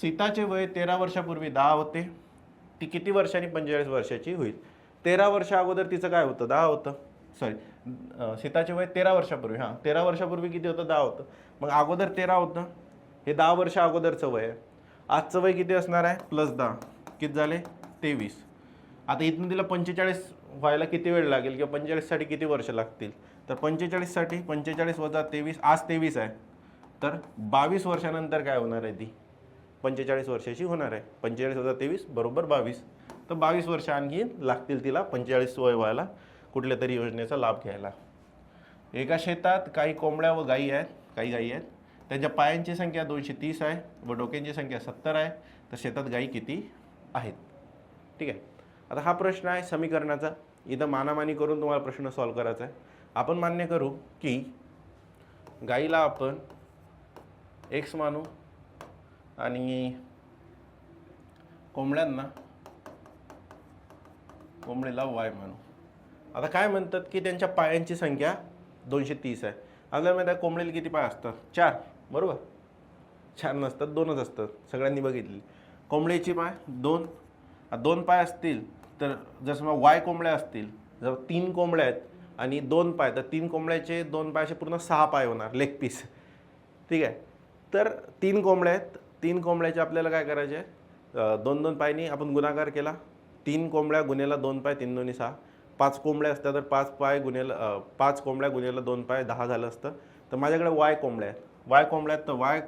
सीताचे वय तेरा वर्षापूर्वी दहा होते. ती किती वर्षांनी? पंचेचाळीस वर्षाची होईल. तेरा वर्षा अगोदर तिचं काय होतं? दहा होतं. सॉरी सीताचे वय तेरा वर्षापूर्वी हां. तेरा वर्षापूर्वी किती होतं? दहा होतं. मग अगोदर तेरा होतं. हे दहा वर्ष अगोदरचं वय आहे. आजचं वय किती असणार आहे? प्लस दहा. किती झाले? तेवीस. आता इथून तिला पंचेचाळीस व्हायला किती वेळ लागेल? किंवा पंचेचाळीससाठी किती वर्ष लागतील? तर पंचेचाळीससाठी पंचेचाळीस वजा तेवीस आज तेवीस आहे. तर बावीस वर्षानंतर काय होणार आहे ती? पंचेचाळीस वर्षाची होणार आहे. पंचेचाळीस हजार तेवीस बरोबर बावीस. तर बावीस वर्ष आणखी लागतील तिला पंचेचाळीस वय व्हायला कुठल्या तरी योजनेचा लाभ घ्यायला. एका शेतात काही कोंबड्या व गायी आहेत काही गायी आहेत. त्यांच्या पायांची संख्या दोनशे तीस आहे व डोक्यांची संख्या सत्तर आहे. तर शेतात गायी किती आहेत? ठीक आहे. आता हा प्रश्न आहे समीकरणाचा. इथं मानामानी करून तुम्हाला प्रश्न सॉल्व करायचा आहे. आपण मान्य करू की गाईला आपण एक्स मानू आणि कोंबड्यांना कोंबडीला वाय म्हणू. आता काय म्हणतात की त्यांच्या पायांची संख्या दोनशे तीस आहे. आपल्याला माहिती आहे कोंबडीला किती पाय असतात? चार. बरोबर? चार नसतात दोनच असतात. सगळ्यांनी बघितली. कोंबडीची पाय दोन. दोन पाय असतील तर जर समजा वाय कोंबड्या असतील जर तीन कोंबड्या आहेत आणि दोन पाय तर तीन कोंबड्याचे दोन पायाचे पूर्ण सहा पाय होणार लेग पीस ठीक आहे? तर तीन कोंबड्या आहेत तीन कोंबड्याचे आपल्याला काय करायचे? दोन दोन पायनी आपण गुणाकार केला. तीन कोंबड्या गुन्ह्याला दोन पाय तीन दोन्ही सहा. पाच कोंबड्या असत्या तर पाच पाय गुन्ह्याला पाच कोंबड्या गुन्ह्याला दोन पाय दहा झालं असतं. तर माझ्याकडे वाय कोंबड्या आहेत. वाय कोंबड्या आहेत तर वाय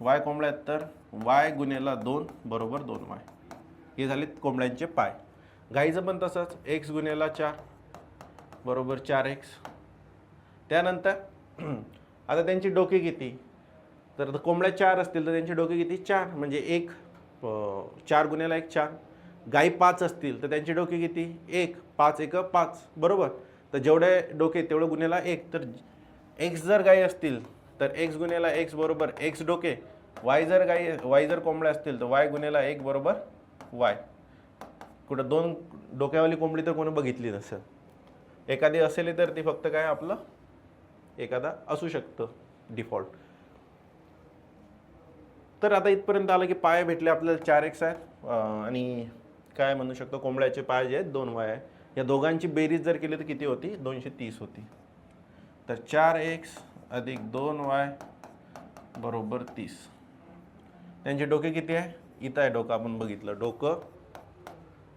वाय कोंबड्या आहेत तर वाय गुन्ह्याला दोन बरोबर दोन वाय. हे झाले कोंबड्यांचे पाय. गाईचं पण तसंच. एक्स गुन्ह्याला चार बरोबर चार एक्स त्यानंतर आता त्यांची डोके किती? तर कोंबड्या चार असतील तर त्यांची डोके किती? चार. म्हणजे एक चार गुन्ह्याला एक चार. गाई पाच असतील तर त्यांची डोके किती? एक. पाच एक पाच. बरोबर? तर जेवढे डोके तेवढं गुन्ह्याला एक. तर एक्स जर गाई असतील तर एक्स गुन्ह्याला एक्स बरोबर एक्स डोके. वाय जर गाई वाय जर कोंबड्या असतील तर वाय गुन्ह्याला एक बरोबर वाय कुठं दोन डोक्यावाली कोंबडी तर कोणी बघितली नसेल. एखादी असेल तर ती फक्त काय आपलं? एखादा असू शकतं डिफॉल्ट तर आता इथपर्यंत आलं की पाय भेटले आपल्याला चार एक्स आहेत आणि काय म्हणू शकतो कोंबड्याचे पाय जे आहेत दोन वाय आहे. या दोघांची बेरीज जर केली तर किती होती? दोनशे तीस होती. तर चार एक्स अधिक दोन वाय बरोबर तीस. त्यांचे डोके किती आहे? इथं आहे डोकं आपण बघितलं. डोकं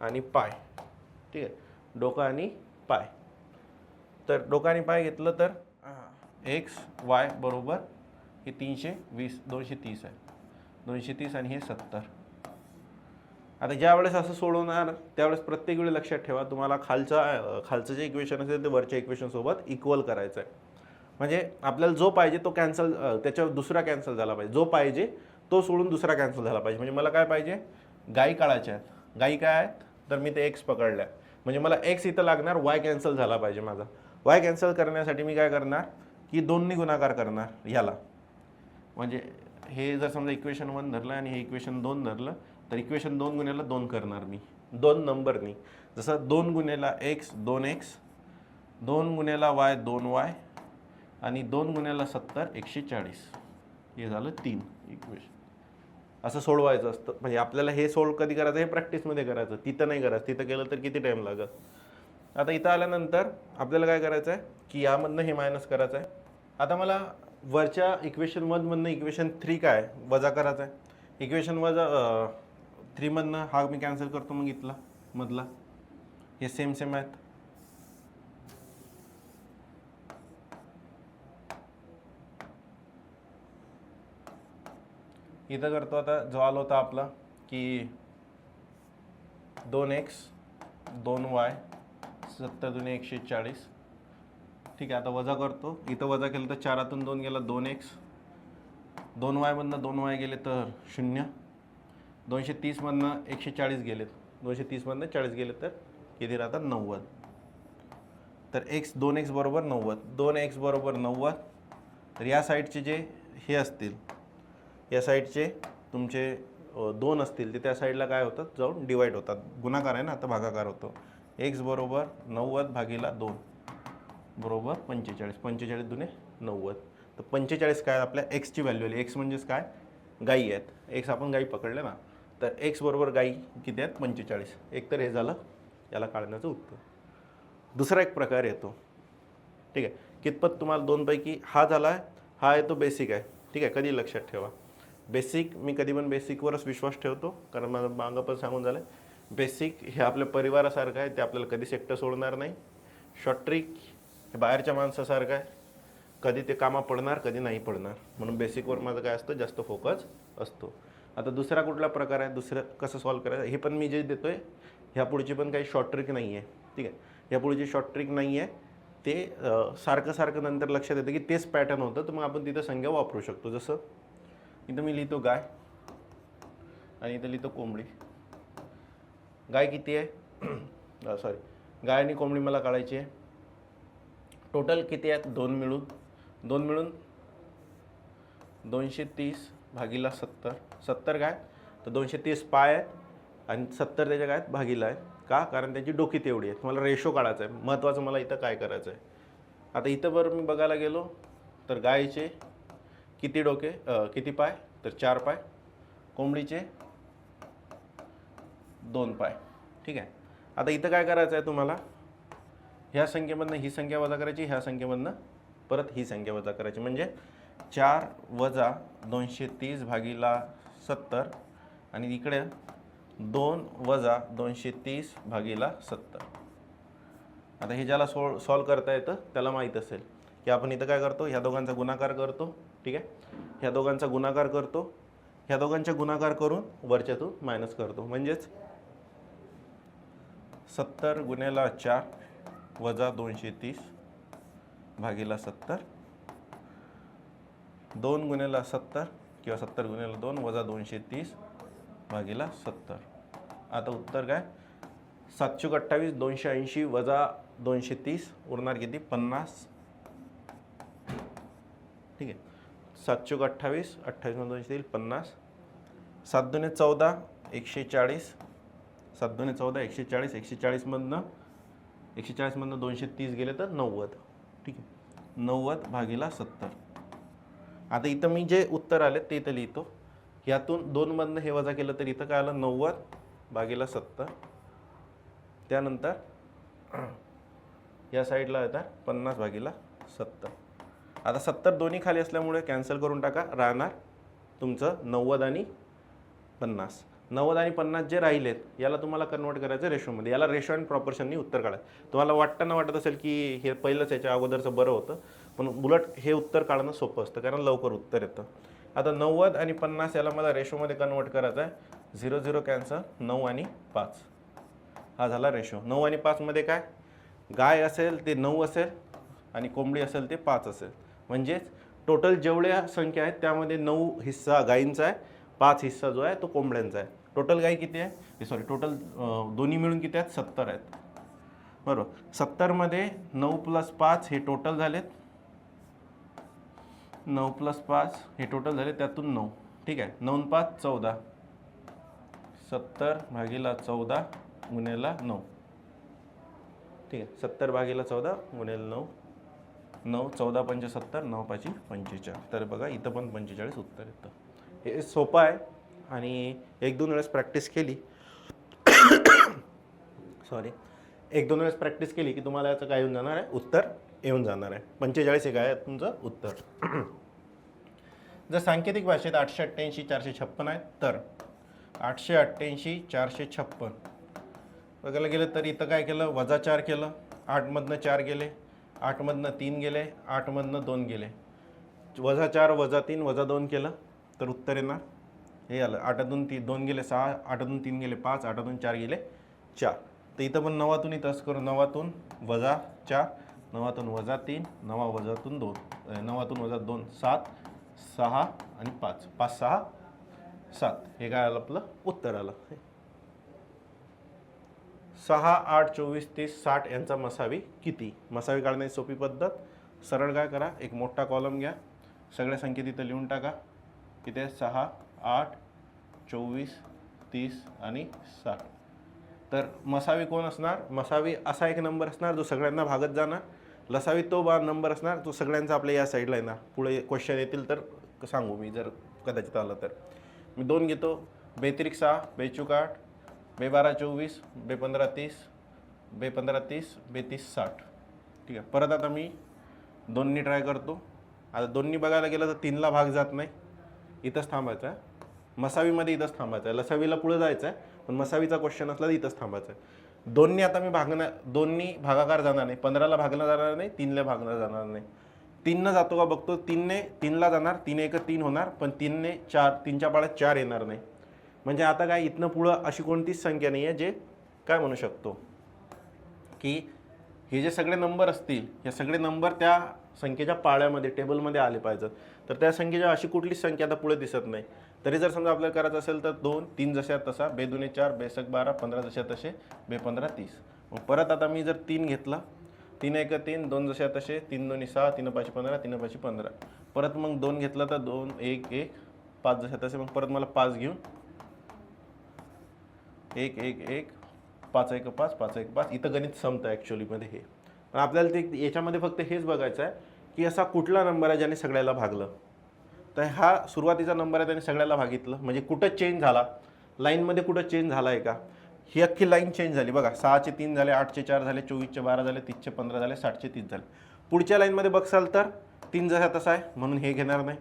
आणि पाय. ठीक आहे? डोकं आणि पाय. तर डोकं आणि पाय घेतलं तर? एक्स वाय बरोबर हे तीनशे वीस दोनशे तीस आहे. दोनशे तीस आणि हे सत्तर. आता ज्या वेळेस असं सोडवणार त्यावेळेस प्रत्येक वेळी लक्षात ठेवा तुम्हाला खालचा खालचं जे इक्वेशन असेल ते वरच्या इक्वेशनसोबत इक्वल करायचं आहे. म्हणजे आपल्याला जो पाहिजे तो कॅन्सल त्याच्यावर दुसरा कॅन्सल झाला पाहिजे. जो पाहिजे तो सोडून दुसरा कॅन्सल झाला पाहिजे. म्हणजे मला काय पाहिजे? गाई काढायच्या आहेत. गाई काय आहेत? तर मी ते एक्स पकडल्या. म्हणजे मला एक्स इथं लागणार वाय कॅन्सल झाला पाहिजे माझा. वाय कॅन्सल करण्यासाठी मी काय करणार? की दोन्ही गुणाकार करणार ह्याला म्हणजे हे जर समजा इक्वेशन वन धरलं आणि हे इक्वेशन दोन धरलं तर इक्वेशन दोन गुन्ह्याला दोन करणार मी. दोन नंबरनी जसं दोन गुन्ह्याला एक्स दोन एक्स दोन गुन्ह्याला वाय दोन वाय आणि दोन गुन्ह्याला सत्तर एकशे चाळीस. हे झालं तीन इक्वेशन असं सोडवायचं असतं. म्हणजे आपल्याला हे सोल्व कधी करायचं? हे प्रॅक्टिसमध्ये करायचं. तिथं नाही करायचं. तिथं केलं तर किती टाईम लागत आता इथं आल्यानंतर आपल्याला काय करायचं आहे की यामधनं हे मायनस करायचं आहे आता मला वरच्या इक्वेशन वनमधनं इक्वेशन थ्री काय? वजा करायचं आहे इक्वेशन वजा थ्रीमधनं हा मी कॅन्सल करतो मग इथला मधला. हे सेम सेम आहेत. इथं करतो आता जो आला होता आपला की दोन एक्स दोन वाय सत्तर दुने एकशे चाळीस. ठीक आहे आता वजा करतो. इथं वजा केलं तर चारातून दोन गेला दोन एक्स दोन वायमधनं दोन वाय गेले तर शून्य. दोनशे तीसमधनं एकशे चाळीस गेलेत. दोनशे तीसमधनं चाळीस गेले तर किती राहतात? नव्वद. तर एक्स दोन एक्स बरोबर नव्वद. दोन एक्स बरोबर नव्वद. तर या साईडचे जे हे असतील या साईडचे तुमचे दोन असतील ते त्या साईडला काय होतात जाऊन डिवाईड होतात. गुणाकार आहे ना आता भागाकार होतो. एक्स बरोबर नव्वद भागीला दोन. बरोबर पंचेचाळीस. पंचेचाळीस दुने नव्वद. तर पंचेचाळीस काय? आपल्या एक्सची व्हॅल्यू आली. एक्स म्हणजेच काय? गाई आहेत. एक्स आपण गाई पकडले ना तर एक्स बरोबर गाई किती आहेत? पंचेचाळीस. एक तर हे झालं याला काढण्याचं उत्तर. दुसरा एक प्रकार येतो. ठीक आहे. कितपत तुम्हाला दोनपैकी हा झाला आहे हा आहे तो बेसिक आहे. ठीक आहे. कधी लक्षात ठेवा. बेसिक मी कधी पण बेसिकवरच विश्वास ठेवतो कारण मला मागं पण सांगून झालं बेसिक हे आपल्या परिवारासारखं आहे ते आपल्याला कधी सेक्टर सोडणार नाही. शॉर्ट ट्रिक हे बाहेरच्या माणसासारखं आहे. कधी ते कामा पडणार कधी नाही पडणार. म्हणून बेसिकवर माझं काय असतं? जास्त फोकस असतो. आता दुसरा कुठला प्रकार आहे? दुसरं कसं सॉल्व करायचं? हे पण मी जे देतोय ह्या पुढची पण काही शॉर्ट ट्रिक नाही आहे ठीक आहे? ह्या पुढची शॉर्ट ट्रिक नाही आहे ते सारखं सारखं नंतर लक्षात येतं की तेच पॅटर्न होतं तर मग आपण तिथं संख्या वापरू शकतो. जसं इथं मी लिहितो गाय आणि इथं लिहितो कोंबडी. गाय किती आहे? सॉरी गाय आणि कोंबडी मला काढायची आहे. टोटल किती आहेत? दोन मिळून दोन मिळून दोनशे तीस भागीला सत्तर. सत्तर काय? तर दोनशे तीस पाय आहेत आणि सत्तर त्याच्या काय भागीला आहेत. का? कारण त्याची डोकी तेवढी आहे मला रेशो काढायचा आहे. महत्त्वाचं मला इथं काय करायचं आहे? आता इथं बरं मी बघायला गेलो तर गायीचे किती डोके? किती पाय? तर चार पाय. कोंबडीचे दोन पाय. ठीक आहे? आता इथं काय करायचं आहे तुम्हाला? ह्या संख्येमधनं ही संख्या वजा करायची ह्या संख्येमधनं परत ही संख्या वजा करायची. म्हणजे चार वजा दोनशे तीस भागीला सत्तर आणि इकडे दोन वजा दोनशे तीस भागीला सत्तर. आता हे ज्याला सोल सॉल्व करता येतं त्याला माहीत असेल की आपण इथं काय करतो? ह्या दोघांचा गुणाकार करतो ठीक आहे? ह्या दोघांचा गुणाकार करतो ह्या दोघांचा गुणाकार करून वरच्यातून मायनस करतो. म्हणजेच सत्तर गुन्ह्याला चार वजा दोनशे तीस भागीला सत्तर. दोन गुन्ह्याला सत्तर किंवा सत्तर गुन्ह्याला दोन वजा दोनशे तीस भागीला सत्तर. आता उत्तर काय? सातशे अठ्ठावीस दोनशे ऐंशी वजा दोनशे तीस उरणार किती? पन्नास. ठीक आहे. सातशे अठ्ठावीस अठ्ठावीसमध्ये दोनशे येईल पन्नास. सात दुने चौदा एकशे चाळीस. सात दुने चौदा एकशे चाळीस एकशे चाळीसमधनं एकशे चाळीसमधनं दोनशे तीस गेले तर नव्वद. ठीक आहे. नव्वद भागीला सत्तर. आता इथं मी जे उत्तर आले ते इथं लिहितो. यातून दोनमधनं हे वजा केलं तर इथं काय आलं? नव्वद भागीला सत्तर. त्यानंतर या साईडला येतात पन्नास भागीला सत्तर. आता सत्तर दोन्ही खाली असल्यामुळे कॅन्सल करून टाका. राहणार तुमचं नव्वद आणि पन्नास. नव्वद आणि पन्नास जे राहिलेत याला तुम्हाला कन्वर्ट करायचं रेशोमध्ये. याला रेशो अँड प्रॉपर्शननी उत्तर काढायचं तुम्हाला वाटतं ना वाटत असेल की हे पहिलंच याच्या अगोदरचं बरं होतं. पण उलट हे उत्तर काढणं सोपं असतं कारण लवकर उत्तर येतं. आता नव्वद आणि पन्नास याला मला रेशोमध्ये कन्वर्ट करायचं आहे. झिरो झिरो कॅन्सर नऊ आणि पाच. हा झाला रेशो नऊ आणि पाचमध्ये काय? गाय असेल ते नऊ असेल आणि कोंबडी असेल ते पाच असेल. म्हणजेच टोटल जेवढ्या संख्या आहेत त्यामध्ये नऊ हिस्सा गायींचा आहे पाच हिस्सा जो आहे तो कोंबड्यांचा आहे. टोटल गाई किती आहे? सॉरी टोटल दोन्ही मिळून किती आहेत? सत्तर आहेत. बरोबर. सत्तरमध्ये नऊ प्लस पाच हे टोटल झालेत. नऊ प्लस पाच हे टोटल झाले त्यातून नऊ. ठीक आहे. नऊ पाच चौदा. सत्तर भागीला चौदा गुन्ह्याला नऊ. ठीक आहे. सत्तर भागीला चौदा गुन्ह्याला नऊ. नऊ चौदा पंचसत्तर नऊ पाची पंचेचाळीस. तर बघा इथं पण पंचेचाळीस उत्तर येतं. हे सोपं आहे. आणि एक दोन वेळेस प्रॅक्टिस केली. सॉरी एक दोन वेळेस प्रॅक्टिस केली की तुम्हाला याचं काय येऊन जाणार आहे? उत्तर येऊन जाणार आहे. पंचेचाळीस एक आहे तुमचं उत्तर. जर सांकेतिक भाषेत आठशे अठ्ठ्याऐंशी चारशे छप्पन आहेत तर आठशे अठ्ठ्याऐंशी चारशे छप्पन. बघायला गेलं तर इथं काय केलं? वजा चार केलं. आठमधनं चार गेले. आठमधनं तीन गेले. आठमधनं दोन गेले. वजा चार वजा तीन वजा दोन केलं. तर उत्तर येणार. हे आलं. आठातून ती दोन गेले सहा आठातून तीन गेले पाच आठातून चार गेले चार. तर इथं पण नवातून इथं असं करू. नवातून वजा चार नवातून वजा तीन नवा वजातून दोन नवातून वजा दोन सात सहा आणि पाच. पाच सहा सात. हे काय आलं आपलं? उत्तर आलं. सहा आठ चोवीस तीस साठ यांचा मसावी किती? मसावी काढण्याची सोपी पद्धत. सरळ काय करा. एक मोठा कॉलम घ्या. सगळ्या संख्येत तिथं लिहून टाका. किती आहे? सहा आठ चोवीस तीस आणि साठ. तर मसावी कोण असणार? मसावी असा एक नंबर असणार जो सगळ्यांना भागत जाणार. लसावी तो बा नंबर असणार तो सगळ्यांचा आपल्या या साईडला येणार. पुढे क्वेश्चन येतील तर सांगू मी जर कदाचित आलं तर. मी दोन घेतो. बेत्रिक सहा बेचूक आठ बे बारा चोवीस बे पंधरा तीस बे पंधरा तीस बेतीस साठ. ठीक आहे. परत आता मी दोन्ही ट्राय करतो. आता दोन्ही बघायला गेलं तर तीनला भाग जात नाही. इथंच थांबायचं आहे मसावीमध्ये इथंच थांबायचं आहे. लसावीला पुढे जायचं आहे पण मसावीचा क्वेश्चन असला तर इथंच थांबायचं आहे. दोन्ही आता मी भागणार दोन्ही भागाकार जाणार नाही. पंधराला भागला जाणार नाही तीनला भागला जाणार नाही. तीननं जातो का बघतो तीनने तीनला जाणार तीन एक तीन होणार पण तीनने चार तीनच्या पाळ्यात चार येणार नाही. म्हणजे आता काय इथनं पुढं अशी कोणतीच संख्या नाही आहे जे काय म्हणू शकतो? की हे जे सगळे नंबर असतील हे सगळे नंबर त्या संख्येच्या पाळ्यामध्ये टेबलमध्ये आले पाहिजेत. तर त्या संख्येच्या अशी कुठलीच संख्या आता पुढे दिसत नाही. तरी जर समजा आपल्याला करायचं असेल तर दोन तीन जशा तसा बेदुने चार बेसक बारा पंधरा जशा तसे बे पंधरा तीस. मग परत आता मी जर तीन घेतला तीन एक तीन दोन जशा तसे तीन दोन्ही सहा तीन पाचशे पंधरा तीन पाचशे पंधरा. परत मग दोन घेतला तर दोन एक एक पाच जशा तसे मग परत मला पाच घेऊन एक एक एक पाच एक पाच पाच एक पाच. इथं गणित संपतं ॲक्च्युलीमध्ये हे. पण आपल्याला ते याच्यामध्ये फक्त हेच बघायचं आहे की असा कुठला नंबर आहे ज्याने सगळ्याला भागलं? तर हा सुरुवातीचा नंबर आहे त्याने सगळ्याला भागितलं म्हणजे कुठं चेंज झाला? लाईनमध्ये कुठं चेंज झाला आहे का? ही अख्खी लाईन चेंज झाली. बघा सहाचे तीन झाले आठचे चार झाले चोवीसचे बारा झाले तीसचे पंधरा झाले साठचे तीस झाले. पुढच्या लाईनमध्ये बघसाल तर तीन जसा तसा आहे म्हणून हे घेणार नाही.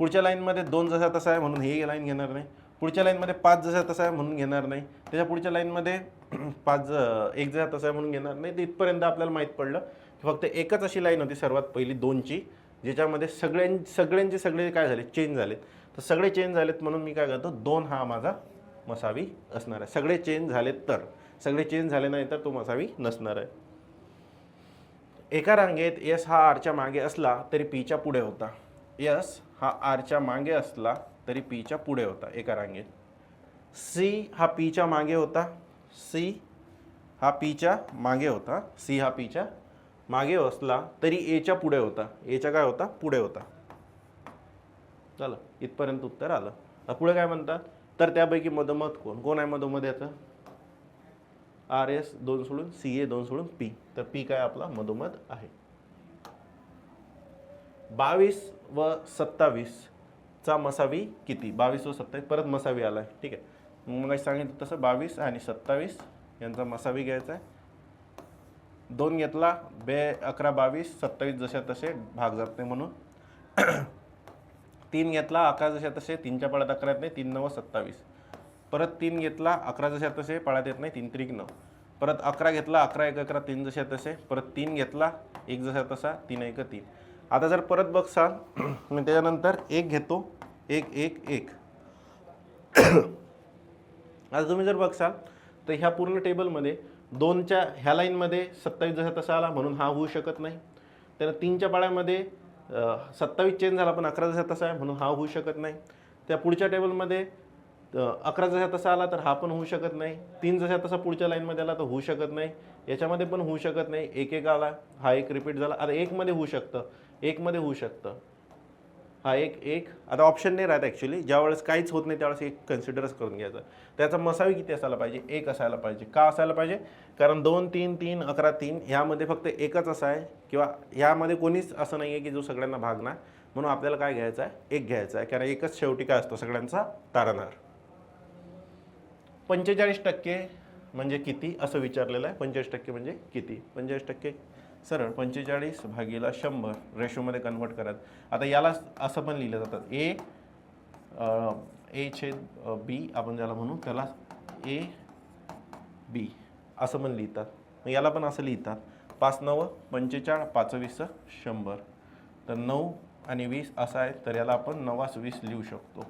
पुढच्या लाईनमध्ये दोन जसा तसा आहे म्हणून हे लाईन घेणार नाही. पुढच्या लाईनमध्ये पाच जसा तसा आहे म्हणून घेणार नाही. त्याच्या पुढच्या लाईनमध्ये पाच एक जसा तसा आहे म्हणून घेणार नाही. तर इथपर्यंत आपल्याला माहीत पडलं की फक्त एकच अशी लाईन होती सर्वात पहिली दोनची. ज्याच्यामध्ये सगळ्यां सगळ्यांचे सगळे काय झाले? चेंज झालेत. तर सगळे चेंज झालेत म्हणून मी काय करतो दोन हा माझा मसावी असणार आहे. सगळे चेंज झालेत तर. सगळे चेंज झाले नाही तर तो मसावी नसणार आहे. एका रांगेत यस हा आरच्या मागे असला तरी पीच्या पुढे होता. यस हा आरच्या मागे असला तरी पीच्या पुढे होता एका रांगेत. सी हा पीच्या मागे होता. सी हा पीच्या मागे होता. सी हा पीच्या मागे असला तरी एच्या पुढे होता. एच्या काय होता? पुढे होता. चला इथपर्यंत उत्तर आलं. आता पुढे काय म्हणतात? तर त्यापैकी मधोमध कोण? कोण आहे मधोमध याचं? आर एस दोन सोडून सी ए दोन सोडून पी. तर पी काय आपला? मधोमध आहे. बावीस व सत्तावीस चा मसावी किती? बावीस व सत्तावीस परत मसावी आलाय. ठीक आहे. मग सांगितलं तसं बावीस आणि सत्तावीस यांचा मसावी घ्यायचा आहे. दोन घेतला बे अकरा बावीस सत्तावीस जशा तसे भाग जात नाही म्हणून. तीन घेतला अकरा जशा तसे तीनच्या पाळ्यात अकरा येत नाही तीन नव सत्तावीस. परत तीन घेतला अकरा जशा तसे पाळ्यात येत नाही तीन त्रिक नऊ. परत अकरा घेतला अकरा एक अकरा तीन जशा तसे परत तीन घेतला एक जशा तसा तीन एक तीन. आता जर परत बघसाल मी त्याच्यानंतर एक घेतो एक एक एक. आता तुम्ही जर बघसाल तर ह्या पूर्ण टेबलमध्ये दोनच्या ह्या लाईनमध्ये सत्तावीस जसा तसा आला म्हणून हा होऊ शकत नाही. तर तीनच्या पाळ्यामध्ये सत्तावीस चेंज झाला पण अकरा जसा तसा आहे म्हणून हा होऊ शकत नाही. त्या पुढच्या टेबलमध्ये अकरा जसा तसा आला तर हा पण होऊ शकत नाही. तीन जसा तसा पुढच्या लाईनमध्ये आला तर होऊ शकत नाही. याच्यामध्ये पण होऊ शकत नाही. एक एक आला. हा एक रिपीट झाला. आता एकमध्ये होऊ शकतं. एकमध्ये होऊ शकतं. हा एक एक आता ऑप्शन नाही राहत ॲक्च्युली ज्यावेळेस काहीच होत नाही त्यावेळेस एक कन्सिडरच करून घ्यायचं. त्याचा मसावी किती असायला पाहिजे? एक असायला पाहिजे. का असायला पाहिजे? कारण दोन तीन तीन अकरा तीन ह्यामध्ये फक्त एकच असा आहे किंवा ह्यामध्ये कोणीच असं नाही आहे की जो सगळ्यांना भागणार. म्हणून आपल्याला काय घ्यायचं आहे? एक घ्यायचा आहे. कारण एकच शेवटी काय असतो? सगळ्यांचा तारणार. पंचेचाळीस टक्के म्हणजे किती? असं विचारलेलं आहे. पंचेचाळीस टक्के म्हणजे किती? पंचेचाळीस टक्के सरळ पंचेचाळीस भागीला शंभर रेशोमध्ये कन्वर्ट करत आता याला असं पण लिहिलं जातं. ए ए छेद बी आपण ज्याला म्हणू त्याला ए बी असं पण लिहितात. मग याला पण असं लिहितात. पाच नव पंचेचाळ पाचवीस शंभर. तर नऊ आणि वीस असं आहे तर याला आपण नवास वीस लिहू शकतो.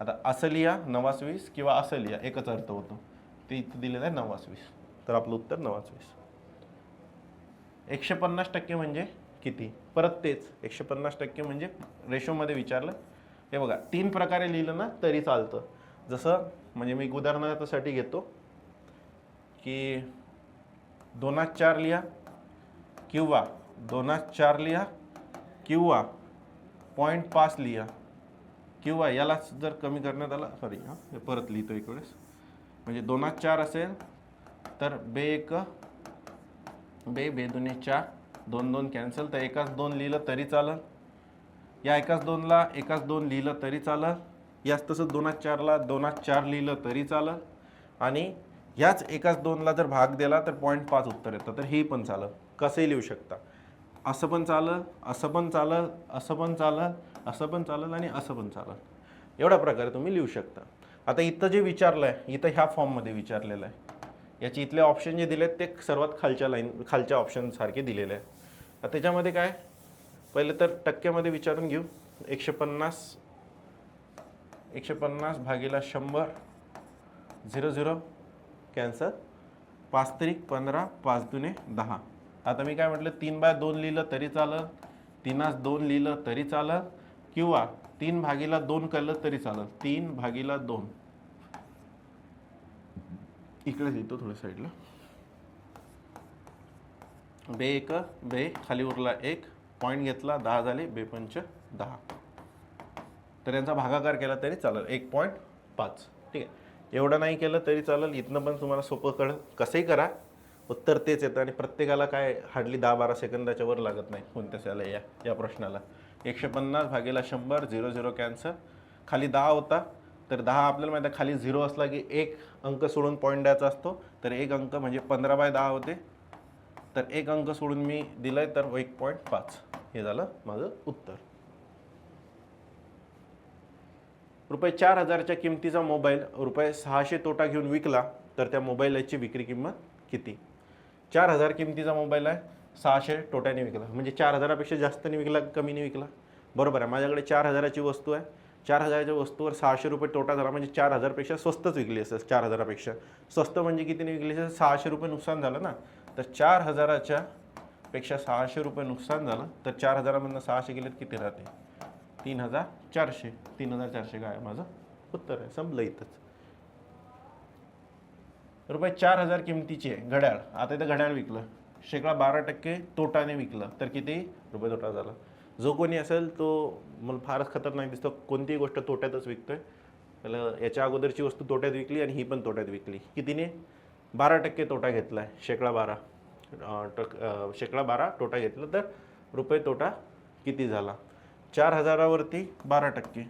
आता असं लिहा नवास वीस किंवा असं लिहा एकच अर्थ होतो. ते इथं दिलेलं आहे नवास वीस. तर आपलं उत्तर नवास वीस. एकशे पन्नास टक्के म्हणजे किती? परत तेच एकशे पन्नास टक्के म्हणजे रेशोमध्ये विचारलं. हे बघा तीन प्रकारे लिहिलं ना तरी चालतं. जसं म्हणजे मी एक उदाहरणासाठी घेतो की दोनात चार लिहा किंवा दोनात चार लिहा किंवा पॉईंट पाच लिहा किंवा यालाच जर कमी करण्यात आला सॉरी हां परत लिहितो एक वेळेस. म्हणजे दोनात चार असेल तर बे एक बे बे दुने चार दोन दोन कॅन्सल तर एकाच दोन लिहिलं तरी चालेल. या एकाच दोनला एकाच दोन लिहिलं तरी चालं याच तसं दोनात चारला दोनात चार लिहिलं तरी चालं आणि याच एकाच दोनला जर भाग दिला तर पॉईंट पाच उत्तर येतं. तर हे पण चालं कसंही लिहू शकता. असं पण चालं असं पण चालं असं पण चालं असं पण चालेल आणि असं पण चालेल. एवढ्या प्रकारे तुम्ही लिहू शकता. आता इथं जे विचारलं आहे इथं ह्या फॉर्ममध्ये विचारलेलं आहे. याचे इथले ऑप्शन जे दिलेत ते सर्वात खालच्या लाईन खालच्या ऑप्शनसारखे दिलेले आहे त्याच्यामध्ये काय? पहिले तर टक्क्यामध्ये विचारून घेऊ. एकशे पन्नास एकशे पन्नास भागीला शंभर झिरो झिरो कॅन्सर पाच त्रिक पंधरा पाच दुने दहा. आता मी काय म्हटलं? तीन बाय दोन लिहिलं तरी चालं तीनास दोन लिहिलं तरी चालं किंवा तीन भागीला दोन केलं तरी चालेल. तीन भागीला दोन. इकडे येतो थोड्या साईडला. बे एक बे खाली उरला एक पॉईंट घेतला दहा झाले बे पंच दहा. तर यांचा भागाकार केला तरी चालेल एक पॉईंट पाच. ठीक आहे. एवढं नाही केलं तरी चालेल इथनं पण तुम्हाला सोपं कळ कसंही करा. उत्तर तेच येतं आणि प्रत्येकाला काय हार्डली दहा बारा सेकंदाच्या वर लागत नाही कोणत्याच याला या या प्रश्नाला. एकशे पन्नास भागेला शंभर झिरो झिरो कॅन्सर खाली दहा होता तर दहा आपल्याला माहिती आहे खाली झिरो असला की एक अंक सोडून पॉईंट द्यायचा असतो. तर एक अंक म्हणजे पंधरा बाय दहा होते. तर एक अंक सोडून मी दिलाय तर एक पॉईंट पाच. हे झालं माझं उत्तर. रुपये चार हजारच्या किमतीचा मोबाईल रुपये सहाशे तोटा घेऊन विकला तर त्या मोबाईलची विक्री किंमत किती? चार हजार किमतीचा मोबाईल आहे सहाशे तोट्याने विकला. म्हणजे चार हजारापेक्षा जास्त नाही विकला कमी नाही विकला. बरोबर आहे माझ्याकडे चार हजाराची वस्तू आहे. चार हजाराच्या वस्तूवर सहाशे रुपये तोटा झाला म्हणजे चार हजारपेक्षा स्वस्तच विकली असेल चार हजारापेक्षा. स्वस्त म्हणजे कितीने विकली असेल सहाशे रुपये नुकसान झालं ना. तर चार हजाराच्या पेक्षा सहाशे रुपये नुकसान झालं तर चार हजारामधनं सहाशे गेलेत किती राहते? तीन हजार चारशे. तीन हजार चारशे काय माझं? उत्तर आहे संपलं इथंच. रुपये चार हजार किमतीची आहे घड्याळ. आता इथं घड्याळ विकलं. शेकडा बारा टक्के तोटाने विकलं. तर किती? रुपये तोटा झाला. जो कोणी असेल तो मला फारच खतरनाक दिसतो. कोणतीही गोष्ट तोट्यातच विकतोय. त्याला याच्या अगोदरची वस्तू तोट्यात विकली आणि ही पण तोट्यात विकली. कितीने? बारा टक्के तोटा घेतला आहे शेकडा बारा. टक शेकडा बारा तोटा घेतला तर रुपये तोटा किती झाला? चार हजारावरती बारा टक्के.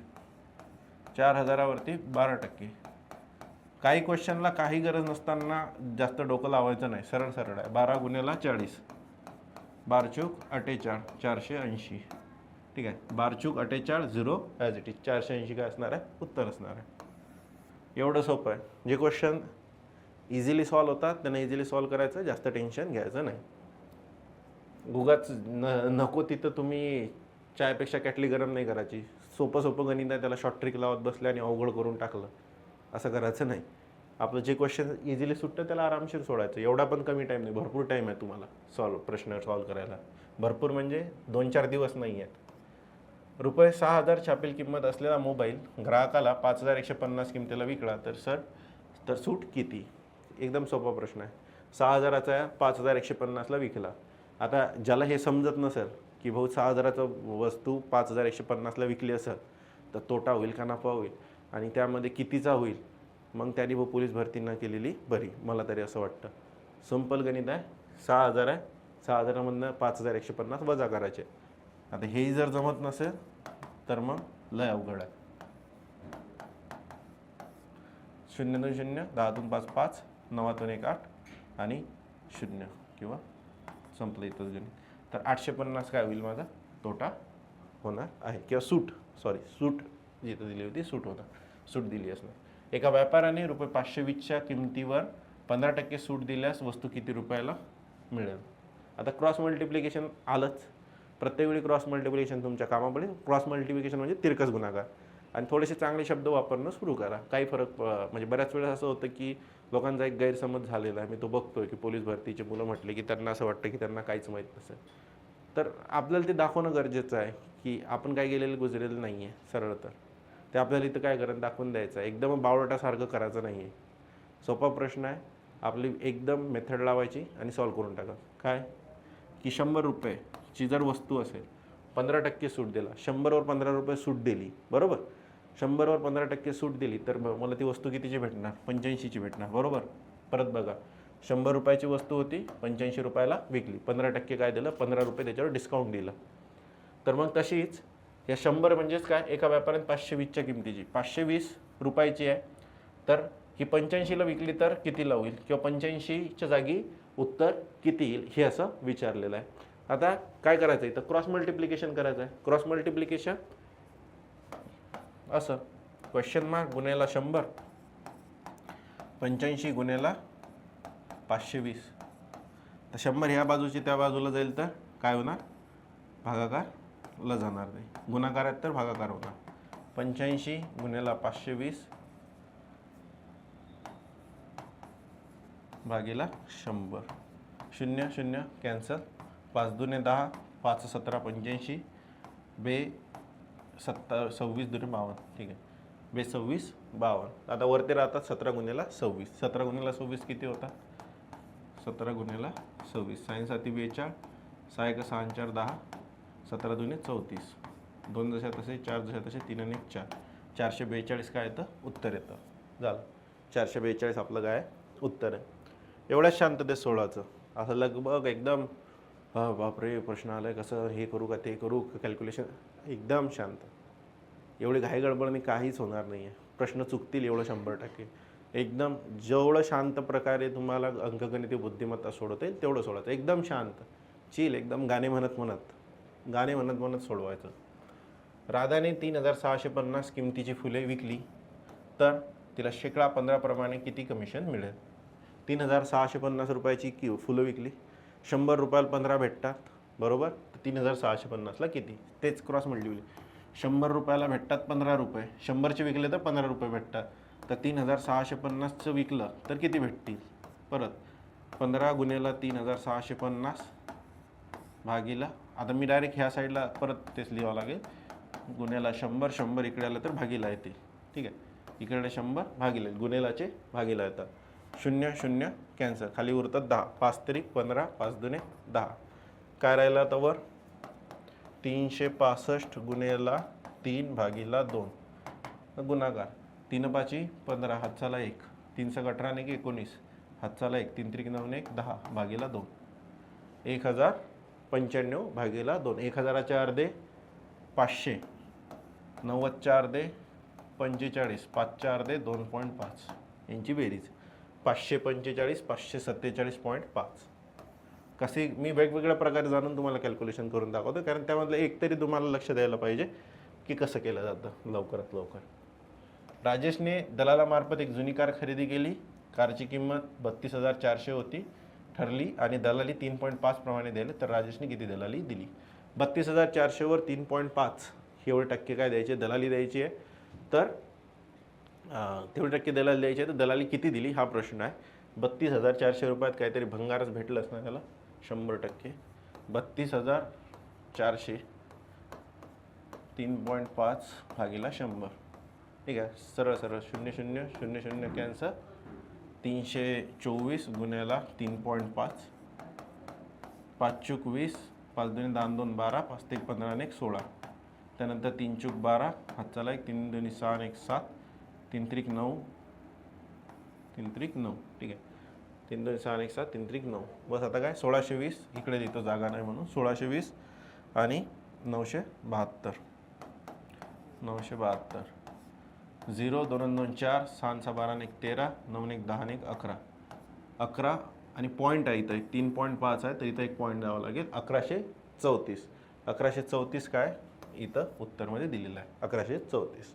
चार हजारावरती बारा टक्के. काही क्वेश्चनला काही गरज नसताना जास्त डोकं लावायचं नाही. सरळ सरळ आहे. बारा गुन्ह्याला चाळीस. बारचूक अठ्ठेचाळ चारशे ऐंशी. ठीक आहे. बारचूक अठ्ठेचाळ झिरो ॲज इट इज चारशे ऐंशी काय असणार आहे? उत्तर असणार आहे. एवढं सोपं आहे. जे क्वेश्चन इझिली सॉल्व होतात त्यांना इझिली सॉल्व करायचं जास्त टेन्शन घ्यायचं नाही. गुगाच न नको तिथं तुम्ही चायपेक्षा कॅटली गरम नाही करायची. सोपं सोपं गणित आहे त्याला शॉर्ट ट्रिक लावत बसले आणि अवघड करून टाकलं. असं करायचं नाही. आपलं जे क्वेश्चन इझिली सुटतं त्याला आरामशीर सोडायचं. एवढा पण कमी टाईम नाही. भरपूर टाईम आहे तुम्हाला सॉल्व प्रश्न सॉल्व करायला. भरपूर म्हणजे दोन चार दिवस नाही आहेत. रुपये सहा हजार छापील किंमत असलेला मोबाईल ग्राहकाला पाच हजार एकशे पन्नास किमतीला विकला तर सर तर सूट किती? एकदम सोपा प्रश्न आहे. सहा हजाराचा पाच हजार एकशे पन्नासला विकला. आता ज्याला हे समजत नसेल की भाऊ सहा हजाराचं वस्तू पाच हजार एकशे पन्नासला विकली असेल तर तोटा होईल का नफा होईल? आणि त्यामध्ये कितीचा होईल? मग त्यांनी व पोलीस भरती न केलेली बरी मला तरी असं वाटतं. सिंपल गणित आहे सहा हजार आहे. सहा हजारामधनं पाच हजार एकशे पन्नास वजा करायचे. आता हेही जर जमत नसेल तर मग लय अवघड आहे. शून्य दोन शून्य दहातून पाच पाच नवातून एक आठ आणि शून्य किंवा संपलं इथं गणित तर आठशे पन्नास काय होईल माझा? तोटा होणार आहे. किंवा सूट सॉरी सूट जिथं दिली होती सूट होणार. सूट दिली असणार. एका व्यापाऱ्याने रुपये पाचशे वीसच्या किमतीवर पंधरा टक्के सूट दिल्यास वस्तू किती रुपयाला मिळेल? आता क्रॉस मल्टिप्लिकेशन आलंच. प्रत्येक वेळी क्रॉस मल्टिप्लिकेशन तुमच्या कामापुढे. क्रॉस मल्टिप्लिकेशन म्हणजे तिरकस गुणाकार. आणि थोडेसे चांगले शब्द वापरणं सुरू करा. काही फरक म्हणजे बऱ्याच वेळेस असं होतं की लोकांचा एक गैरसमज झालेला आहे. मी तो बघतोय की पोलीस भरतीचे मुलं म्हटले की त्यांना असं वाटतं की त्यांना काहीच माहीत नसेल. तर आपल्याला ते दाखवणं गरजेचं आहे की आपण काय गेलेलं गुजरेलं नाही आहे सरळ तर. ते आपल्याला इथं काय करत दाखवून द्यायचं. आहे एकदम बावळटासारखं करायचं नाही आहे सोपा प्रश्न आहे. आपली एकदम मेथड लावायची आणि सॉल्व करून टाका. काय? की शंभर रुपयेची जर वस्तू असेल पंधरा टक्के सूट दिला. शंभरवर पंधरा रुपये सूट दिली. बरोबर? शंभरवर पंधरा टक्के सूट दिली तर मला ती वस्तू कितीची भेटणार? पंच्याऐंशीची भेटणार. बरोबर? परत बघा. शंभर रुपयाची वस्तू होती पंच्याऐंशी रुपयाला विकली. पंधरा टक्के काय दिलं? पंधरा रुपये त्याच्यावर डिस्काउंट दिलं. तर मग तशीच या शंभर म्हणजेच काय? एका व्यापाऱ्यात पाचशे वीसच्या किमतीची. पाचशे वीस रुपयाची आहे. तर ही पंच्याऐंशीला विकली तर कितीला होईल? किंवा पंच्याऐंशीच्या जागी उत्तर किती येईल? हे असं विचारलेलं आहे. आता काय करायचं आहे तर क्रॉस मल्टिप्लिकेशन करायचं आहे क्रॉस मल्टिप्लिकेशन असं. क्वेश्चन मार्क गुन्ह्याला शंभर. पंच्याऐंशी गुन्ह्याला पाचशे वीस. तर शंभर ह्या बाजूची त्या बाजूला जाईल तर काय होणार? भागाकारला जाणार नाही. गुणाकार आहेत तर भागाकार होता पंच्याऐंशी गुन्ह्याला पाचशे वीस भागीला शंभर. शून्य शून्य कॅन्सल पाच दुने दहा पाच सतरा पंच्याऐंशी. बे सत्ता सव्वीस दुने बावन्न ठीक आहे. बे सव्वीस बावन्न आता वरती राहतात सतरा गुन्ह्याला सव्वीस. सतरा गुन्ह्याला सव्वीस किती होता? सतरा गुन्ह्याला सव्वीस. सायन्स हाती बेचाळ. सहा एक सहा चार दहा. सतरा दुने चौतीस. दोन जशा तसे चार जशा तसे तीन आणि चार. चारशे बेचाळीस काय येतं? उत्तर येतं. झालं. चारशे बेचाळीस आपलं काय? उत्तर आहे. एवढ्याच शांततेत सोळाचं. असं लगभग एकदम बापरे प्रश्न आलाय कसं हे करू का ते करू कॅल्क्युलेशन एकदम शांत. एवढी घाई गडबडने काहीच होणार नाही आहे प्रश्न चुकतील एवढं शंभर टक्के. एकदम जेवढं शांत प्रकारे तुम्हाला अंकगणिती बुद्धिमत्ता सोडवता येईल तेवढं सोडायचं एकदम शांत. चिल एकदम गाणे म्हणत म्हणत. गाणे म्हणत म्हणत सोडवायचं. राधाने तीन हजार सहाशे पन्नास किमतीची फुले विकली तर तिला शेकडा पंधराप्रमाणे किती कमिशन मिळेल? तीन हजार सहाशे पन्नास रुपयाची कि फुलं विकली शंभर रुपयाला पंधरा भेटतात बरोबर? तर तीन हजार सहाशे पन्नासला किती? तेच क्रॉस मल्टिप्ली शंभर रुपयाला भेटतात पंधरा रुपये शंभरचे विकले तर पंधरा रुपये भेटतात. तर तीन हजार सहाशे पन्नासचं विकलं तर किती भेटतील? परत पंधरा गुन्ह्याला तीन हजार सहाशे पन्नास भागीला आता मी डायरेक्ट ह्या साईडला परत तेच लिहावं लागेल. गुन्ह्याला शंभर शंभर इकडे आलं तर भागीला येतील ठीक आहे? इकडे शंभर भागीला गुन्हेलाचे भागीला येतात. शून्य शून्य कॅन्सर खाली उरतात दहा. पाच तरी पंधरा पाच दुने दहा. काय राहिलं आता वर? तीनशे पासष्ट गुन्हेला तीन भागीला दोन. गुन्हागार. तीन पाची पंधरा. हातचाला एक. तीन सग अठरा आणि एक एकोणीस. हातचाला एक. तीन त्रिक नऊ एक. दहा. भागीला दोन. एक हजार पंच्याण्णव भागीला दोन. एक हजाराच्या अर्धे पाचशे. नव्वदच्या अर्धे पंचेचाळीस. पाचच्या अर्धे दोन पॉईंट पाच. यांची बेरीज. पाचशे पंचेचाळीस पाचशे सत्तेचाळीस पॉईंट पाच. कसे मी वेगवेगळ्या प्रकारे जाणून तुम्हाला कॅल्क्युलेशन करून दाखवतो कारण त्यामधलं एक तरी तुम्हाला लक्ष द्यायला पाहिजे की कसं केलं जातं लवकरात लवकर. राजेशने दलालामार्फत एक जुनी कार खरेदी केली. कारची किंमत बत्तीस हजार चारशे होती. ठरली आणि दलाली तीन पॉईंट पाच प्रमाणे दिले तर राजेशने किती दलाली दिली? बत्तीस हजार चारशेवर तीन पॉईंट पाच. एवढे टक्के काय द्यायचे? दलाली द्यायची आहे. तर तेवढे टक्के दलाली द्यायची आहे. तर दलाली किती दिली? हा प्रश्न आहे. बत्तीस हजार चारशे रुपयात काहीतरी भंगारच भेटलं असणार त्याला. शंभर टक्के. बत्तीस हजार चारशे. तीन पॉईंट पाच भागीला शंभर. ठीक आहे? सरळ सरळ. शून्य शून्य शून्य शून्य कॅन्सर तीनशे चोवीस गुन्ह्याला तीन पॉईंट पाच पाच चूक वीस पाच दोन्ही दान दोन बारा पाच ते पंधरा आणि एक सोळा. त्यानंतर तीन चूक बारा हातचाला एक तीन दोन्ही सहा आणि एक सात तीन त्रिक नऊ तीन त्रिक नऊ. ठीक आहे. तीन दोन सहा आणि एक सात तीन त्रिक नऊ. बस आता काय? सोळाशे वीस इकडे देतो जागा नाही म्हणून. सोळाशे वीस आणि नऊशे बहात्तर. नऊशे बहात्तर. झिरो दोन दोन चार सहाचा बारा एक तेरा नऊ एक दहा आणि एक अकरा. अकरा आणि पॉईंट आहे इथं एक. तीन पॉईंट पाच आहे तर इथं एक पॉईंट द्यावा लागेल. अकराशे चौतीस. अकराशे चौतीस काय? इथं उत्तरमध्ये दिलेलं आहे. अकराशे चौतीस.